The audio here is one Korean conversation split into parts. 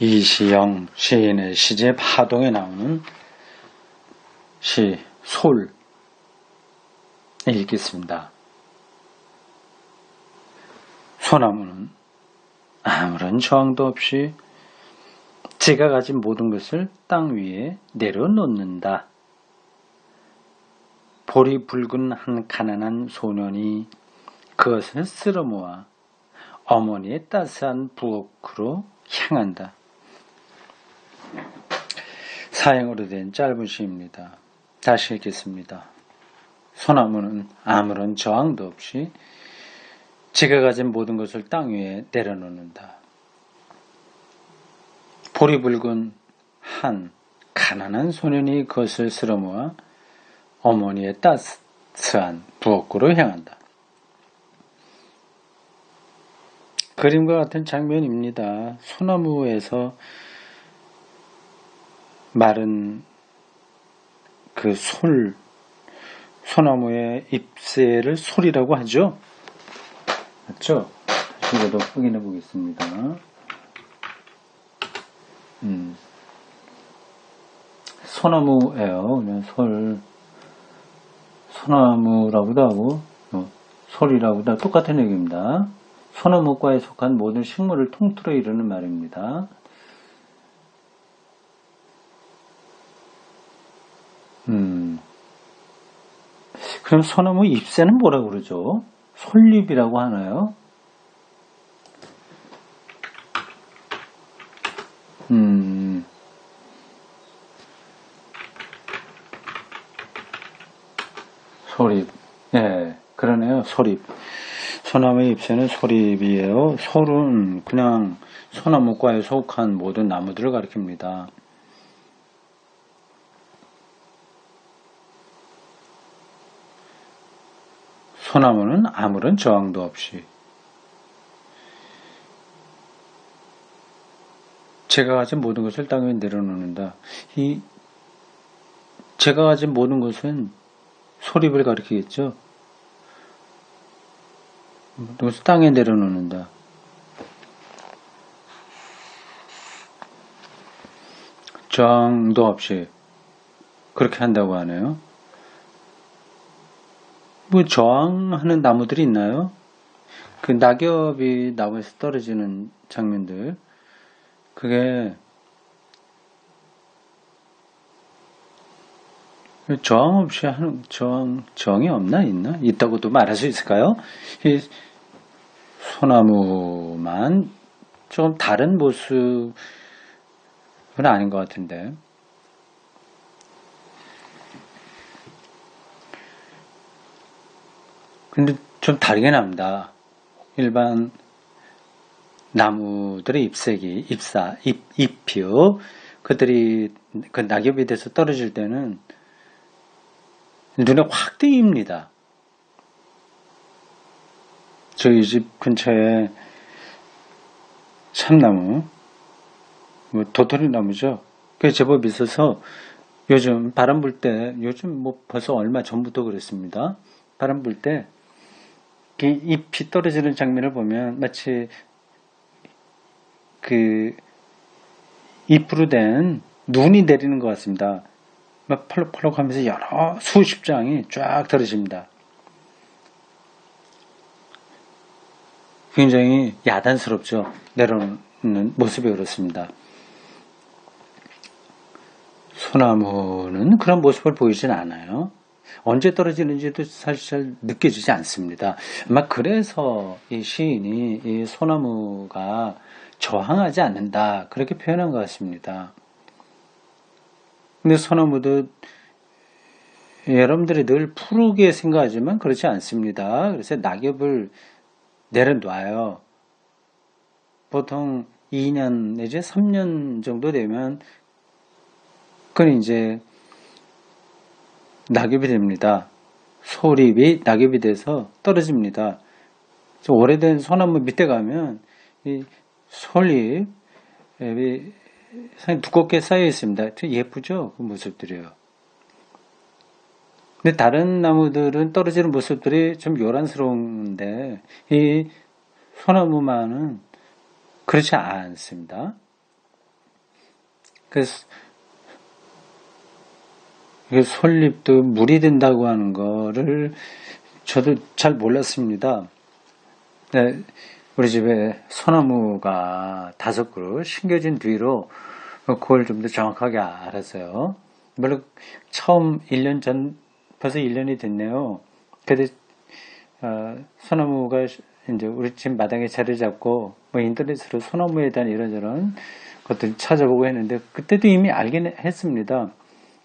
이시영 시인의 시제 파동에 나오는 시 솔 읽겠습니다. 소나무는 아무런 저항도 없이 제가 가진 모든 것을 땅 위에 내려놓는다. 볼이 붉은 한 가난한 소년이 그것을 쓸어모아 어머니의 따스한 부엌으로 향한다. 사행으로 된 짧은 시입니다. 다시 읽겠습니다. 소나무는 아무런 저항도 없이 제가 가진 모든 것을 땅 위에 내려놓는다. 볼이 붉은 한 가난한 소년이 그것을 쓸어모아 어머니의 따스한 부엌으로 향한다. 그림과 같은 장면입니다. 소나무에서 마른 그 솔, 소나무의 잎새를 솔이라고 하죠. 맞죠? 이거도 확인해 보겠습니다. 음. 소나무예요. 그냥 솔, 소나무라고도 하고, 어, 솔이라고도 하고 똑같은 얘기입니다. 소나무과에 속한 모든 식물을 통틀어 이루는 말입니다. 음. 그럼 소나무 잎새는 뭐라 그러죠? 솔잎이라고 하나요? 음. 소립. 예, 그러네요. 소립. 소나무의 잎새는 소립이에요. 솔은 그냥 소나무과에 속한 모든 나무들을 가리킵니다. 소나무는 아무런 저항도 없이 제가 가진 모든 것을 땅 위에 내려놓는다. 이 제가 가진 모든 것은 소립을 가리키겠죠. 그것을 땅에 내려놓는다. 저항도 없이 그렇게 한다고 하네요. 뭐 저항하는 나무들이 있나요? 그 낙엽이 나무에서 떨어지는 장면들 그게 저항 없이 하는 저항 저항이 없나 있나 있다고도 말할 수 있을까요? 이 소나무만 좀 다른 모습은 아닌 것 같은데 근데 좀 다르게 납니다. 일반 나무들의 잎색이, 잎사, 잎, 잎이요. 그들이 그 낙엽이 돼서 떨어질 때는 눈에 확 띄입니다. 저희 집 근처에 참나무, 뭐 도토리 나무죠. 그게 제법 있어서 요즘 바람 불 때, 요즘 뭐 벌써 얼마 전부터 그랬습니다. 바람 불 때 잎이 떨어지는 장면을 보면 마치 그 잎으로 된 눈이 내리는 것 같습니다. 막 펄럭펄럭 하면서 여러 수십 장이 쫙 떨어집니다. 굉장히 야단스럽죠. 내려오는 모습이 그렇습니다. 소나무는 그런 모습을 보이진 않아요. 언제 떨어지는지도 사실 잘 느껴지지 않습니다. 아마 그래서 이 시인이 이 소나무가 저항하지 않는다 그렇게 표현한 것 같습니다. 근데 소나무도 여러분들이 늘 푸르게 생각하지만 그렇지 않습니다. 그래서 낙엽을 내려놔요. 보통 2년 내지 3년 정도 되면 그건 이제 낙엽이 됩니다. 소립이 낙엽이 돼서 떨어집니다. 오래된 소나무 밑에 가면 이 솔잎이 상당히 두껍게 쌓여 있습니다. 예쁘죠? 그 모습들이요. 근데 다른 나무들은 떨어지는 모습들이 좀 요란스러운데 이 소나무만은 그렇지 않습니다. 그래서 이게 솔잎도 물이 든다고 하는 거를 저도 잘 몰랐습니다. 네, 우리 집에 소나무가 다섯 그루 심겨진 뒤로 그걸 좀 더 정확하게 알았어요. 물론 처음 1년 전, 벌써 1년이 됐네요. 근데 어, 소나무가 이제 우리 집 마당에 자리 잡고 뭐 인터넷으로 소나무에 대한 이런저런 것들 찾아보고 했는데 그때도 이미 알긴 했습니다.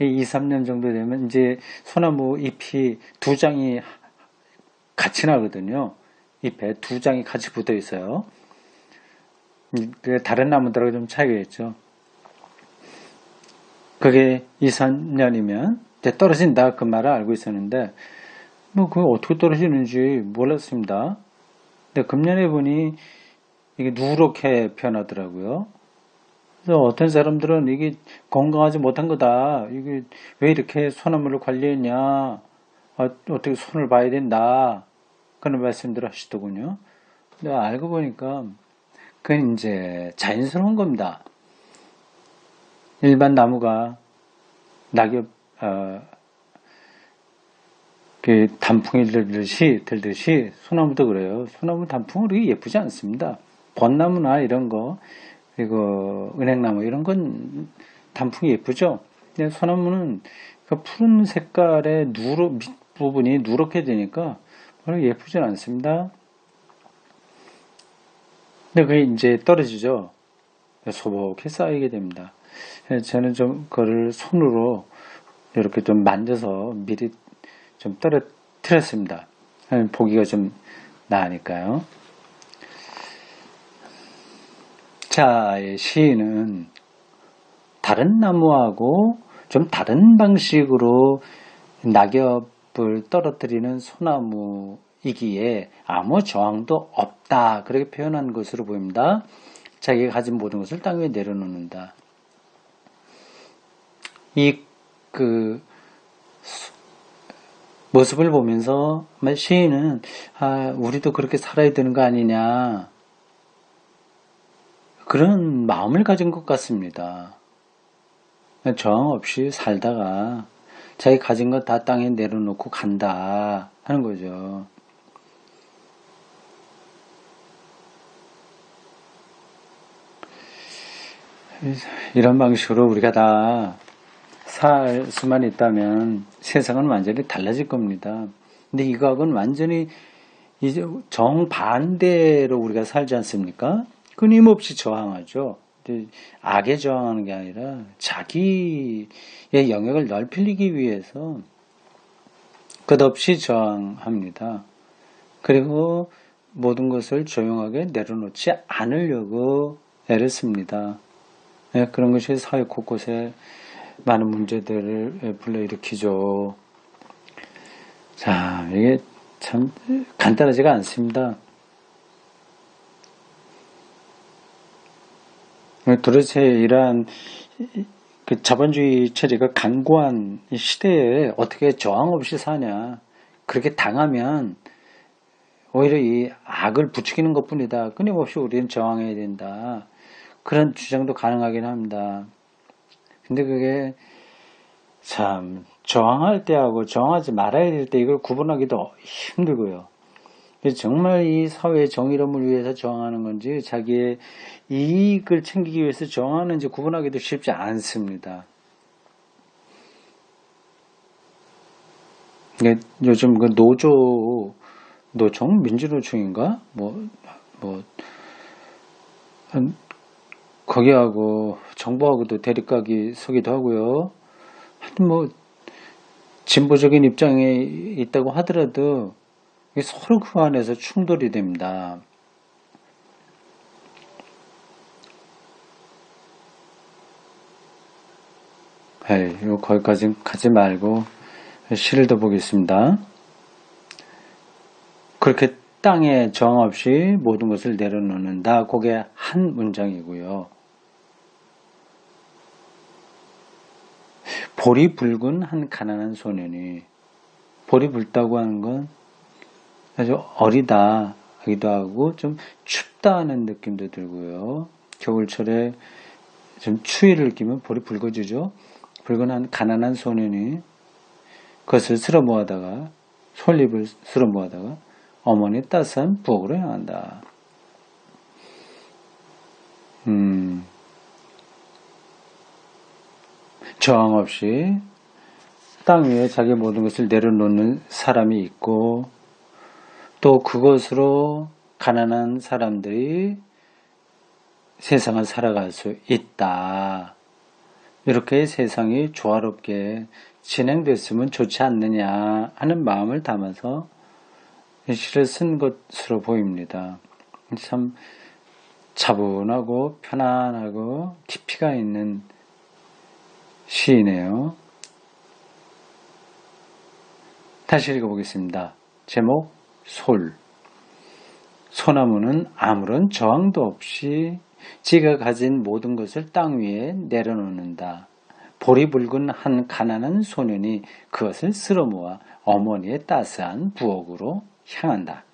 2, 3년 정도 되면 이제 소나무 잎이 두 장이 같이 나거든요. 잎에 두 장이 같이 붙어 있어요. 그 다른 나무들하고 좀 차이가 있죠. 그게 2, 3년이면 떨어진다 그 말을 알고 있었는데 뭐 그게 어떻게 떨어지는지 몰랐습니다. 근데 금년에 보니 이게 누렇게 변하더라고요. 그래서 어떤 사람들은 이게 건강하지 못한 거다. 이게 왜 이렇게 소나무를 관리했냐. 아, 어떻게 손을 봐야 된다. 그런 말씀들을 하시더군요. 근데 알고 보니까 그건 이제 자연스러운 겁니다. 일반 나무가 낙엽, 어, 그 단풍이 들듯이, 들듯이 소나무도 그래요. 소나무 단풍은 그렇게 예쁘지 않습니다. 벚나무나 이런 거, 그리고 은행나무 이런 건 단풍이 예쁘죠. 근데 소나무는 그 푸른 색깔의 누렇 밑 부분이 누렇게 되니까 별로 예쁘진 않습니다. 근데 그게 이제 떨어지죠. 소복히 쌓이게 됩니다. 저는 좀 그걸 손으로 이렇게 좀 만져서 미리 좀 떨어뜨렸습니다. 보기가 좀 나으니까요. 자, 시인은 다른 나무하고 좀 다른 방식으로 낙엽을 떨어뜨리는 소나무이기에 아무 저항도 없다. 그렇게 표현한 것으로 보입니다. 자기가 가진 모든 것을 땅 위에 내려놓는다. 이, 그, 모습을 보면서 시인은, 아, 우리도 그렇게 살아야 되는 거 아니냐. 그런 마음을 가진 것 같습니다. 저항 없이 살다가 자기 가진 것 다 땅에 내려놓고 간다 하는 거죠. 이런 방식으로 우리가 다 살 수만 있다면 세상은 완전히 달라질 겁니다. 근데 이거하고는 완전히 이제 정반대로 우리가 살지 않습니까? 끊임없이 저항하죠. 악에 저항하는 게 아니라 자기의 영역을 넓히기 위해서 끝없이 저항합니다. 그리고 모든 것을 조용하게 내려놓지 않으려고 애를 씁니다. 네, 그런 것이 사회 곳곳에 많은 문제들을 불러일으키죠. 자, 이게 참 간단하지가 않습니다. 도대체 이러한 그 자본주의 체제가 강고한 시대에 어떻게 저항 없이 사냐. 그렇게 당하면 오히려 이 악을 부추기는 것 뿐이다. 끊임없이 우리는 저항해야 된다. 그런 주장도 가능하긴 합니다. 근데 그게 참 저항할 때하고 저항하지 말아야 될 때 이걸 구분하기도 힘들고요. 정말 이 사회의 정의로움을 위해서 저항하는 건지 자기의 이익을 챙기기 위해서 저항하는지 구분하기도 쉽지 않습니다. 요즘 그 노조 노총 민주노총인가 뭐뭐 거기하고 정부하고도 대립각이 서기도 하고요. 하여튼 뭐 진보적인 입장에 있다고 하더라도 서로 그 안에서 충돌이 됩니다. 에이, 이거 거기까지 가지 말고 시를 더 보겠습니다. 그렇게 땅에 정 없이 모든 것을 내려놓는다. 그게 한 문장이고요. 볼이 붉은 한 가난한 소년이 볼이 붉다고 하는 건 아주 어리다 하기도 하고 좀 춥다 하는 느낌도 들고요. 겨울철에 좀 추위를 느끼면 볼이 붉어지죠. 붉은 한 가난한 소년이 그것을 쓸어 모아다가 솔잎을 쓸어 모아다가 어머니의 따스한 부엌으로 향한다. 음, 저항 없이 땅 위에 자기 모든 것을 내려놓는 사람이 있고 또 그것으로 가난한 사람들이 세상을 살아갈 수 있다. 이렇게 세상이 조화롭게 진행됐으면 좋지 않느냐 하는 마음을 담아서 시를 쓴 것으로 보입니다. 참 차분하고 편안하고 깊이가 있는 시이네요. 다시 읽어보겠습니다. 제목 솔 소나무는 아무런 저항도 없이 지가 가진 모든 것을 땅 위에 내려놓는다. 볼이 붉은 한 가난한 소년이 그것을 쓸어 모아 어머니의 따스한 부엌으로 향한다.